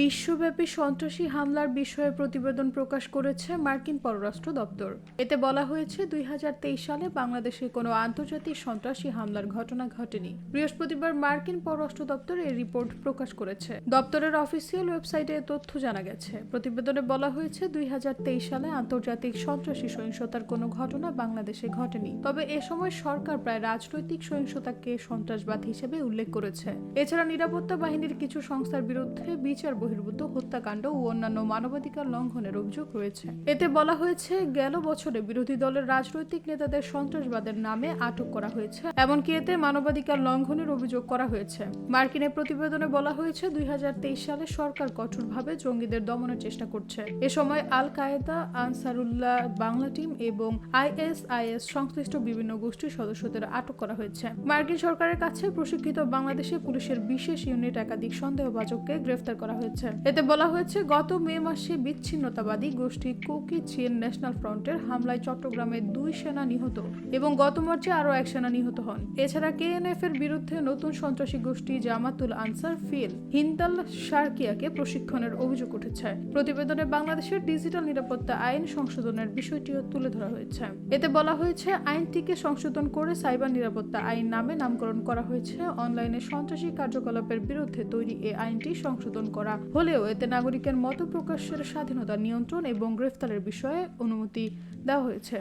বিশ্বব্যাপী সন্ত্রাসী হামলার বিষয়ে প্রতিবেদন প্রকাশ করেছে মার্কিন পররাষ্ট্র দপ্তর। এতে বলা হয়েছে, দুই হাজার তেইশ সালে বাংলাদেশে কোনো আন্তর্জাতিক সন্ত্রাসী হামলার ঘটনা ঘটেনি। বৃহস্পতিবার মার্কিন পররাষ্ট্র দপ্তর এই রিপোর্ট প্রকাশ করেছে। দপ্তরের অফিসিয়াল ওয়েবসাইটে তথ্য জানা গেছে। প্রতিবেদনে বলা হয়েছে, দুই হাজার তেইশ সালে আন্তর্জাতিক সন্ত্রাসী সহিংসতার কোনো ঘটনা বাংলাদেশে ঘটেনি। তবে এ সময় সরকার প্রায় রাজনৈতিক সহিংসতাকে সন্ত্রাসবাদ হিসেবে উল্লেখ করেছে। এছাড়া নিরাপত্তা বাহিনীর কিছু সংস্থার বিরুদ্ধে বিচার বহির্ভূত হত্যাকাণ্ড ও অন্যান্য মানবাধিকার লঙ্ঘনের অভিযোগ রয়েছে। এতে বলা হয়েছে, গেল বছরে বিরোধী দলের রাজনৈতিক নেতাদের সন্ত্রাসবাদের নামে আটক করা হয়েছে, এমনকি এতে মানবাধিকার লঙ্ঘনের অভিযোগ করা হয়েছে। মার্কিনের প্রতিবেদনে বলা হয়েছে, দুই সালে সরকার কঠোরভাবে জঙ্গিদের দমনের চেষ্টা করছে। এ সময় Al Qaeda, Ansarullah Bangla team এবং আইএসআইএস সংশ্লিষ্ট বিভিন্ন গোষ্ঠীর সদস্যদের আটক করা হয়েছে। মার্কিন সরকারের কাছে প্রশিক্ষিত বাংলাদেশে পুলিশের বিশেষ ইউনিট একাধিক সন্দেহভাজককে গ্রেফতার করা হয়েছে। এতে বলা হয়েছে, গত মে মাসে বিচ্ছিন্নতাবাদী গোষ্ঠী কুকি চিন ন্যাশনাল ফ্রন্টের হামলায় চট্টগ্রামে দুই সেনা নিহত এবং গত মার্চে আরও এক সেনা নিহত হন। এছাড়া কেএনএফ এর বিরুদ্ধে নতুন সন্ত্রাসী গোষ্ঠী জামাতুল আনসার ফিল হিন্দাল সার্কিয়াকে প্রশিক্ষণের অভিযোগ উঠেছে। প্রতিবেদনে বাংলাদেশের ডিজিটাল নিরাপত্তা আইন সংশোধনের বিষয়টিও তুলে ধরা হয়েছে। এতে বলা হয়েছে, আইনটিকে সংশোধন করে সাইবার নিরাপত্তা আইন নামে নামকরণ করা হয়েছে। অনলাইনে সন্ত্রাসী কার্যকলাপের বিরুদ্ধে তৈরি এই আইনটি সংশোধন করা হলেও এতে নাগরিকের মত প্রকাশের স্বাধীনতা নিয়ন্ত্রণ এবং গ্রেফতারের বিষয়ে অনুমতি দেওয়া হয়েছে।